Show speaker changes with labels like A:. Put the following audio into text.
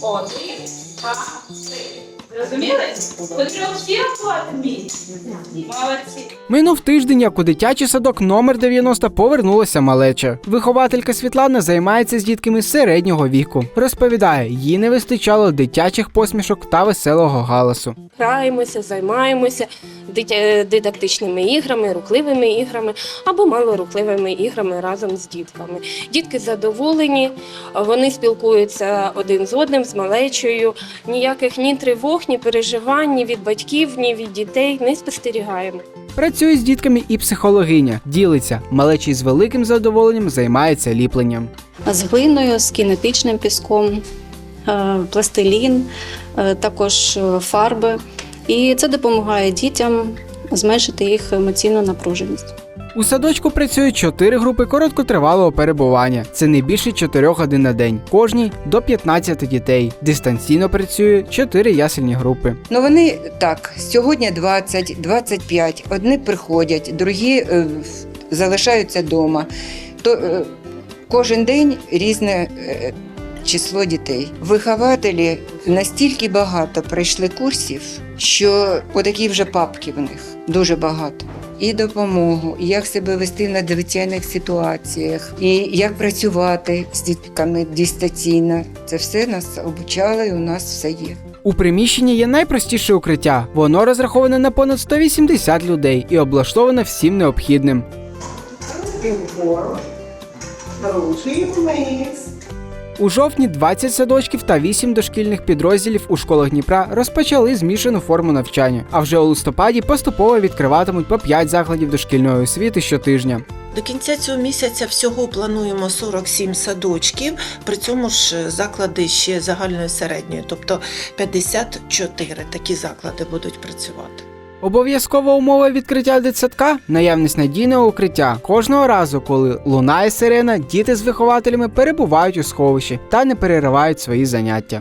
A: Один, два, три. Зрозуміли? Потрібно всі рахувати? Молодці.
B: Минув тиждень, як у дитячий садок номер 90 повернулася малеча. Вихователька Світлана займається з дітками середнього віку. Розповідає, їй не вистачало дитячих посмішок та веселого галасу.
C: граємося, займаємося дитя- дидактичними іграми, рухливими іграми або малорухливими іграми разом з дітками. Дітки задоволені, вони спілкуються один з одним, з малечою. Ніяких ні тривог, ні переживань, ні від батьків, ні від дітей не спостерігаємо.
B: Працює з дітками і психологиня. Ділиться, малечий з великим задоволенням займається ліпленням.
D: з глиною, з кінетичним піском, е, пластилін, е, також е, фарби. І це допомагає дітям зменшити їх емоційну напруженість.
B: У садочку працюють чотири групи короткотривалого перебування. Це не більше 4 годин на день. Кожній до 15 дітей. Дистанційно працює 4 ясельні групи.
E: Ну вони так, сьогодні 20, 25, одні приходять, другі е, залишаються вдома. То е, кожен день різне е, число дітей. Вихователі настільки багато пройшли курсів, що отакі вже папки в них дуже багато. І допомогу, і як себе вести в надзвичайних ситуаціях, і як працювати з дітками дистанційно. Це все нас обучали, і у нас все є.
B: У приміщенні є найпростіше укриття. Воно розраховане на понад 180 людей і облаштоване всім необхідним.
F: Руки вгору, ручки вниз.
B: У жовтні 20 садочків та 8 дошкільних підрозділів у школах Дніпра розпочали змішану форму навчання. А вже у листопаді поступово відкриватимуть по 5 закладів дошкільної освіти щотижня.
G: До кінця цього місяця всього плануємо 47 садочків, при цьому ж заклади ще загальної середньої, тобто 54 такі заклади будуть працювати.
B: Обов'язкова умова відкриття дитсадка наявність надійного укриття. Кожного разу, коли лунає сирена, діти з вихователями перебувають у сховищі та не переривають свої заняття.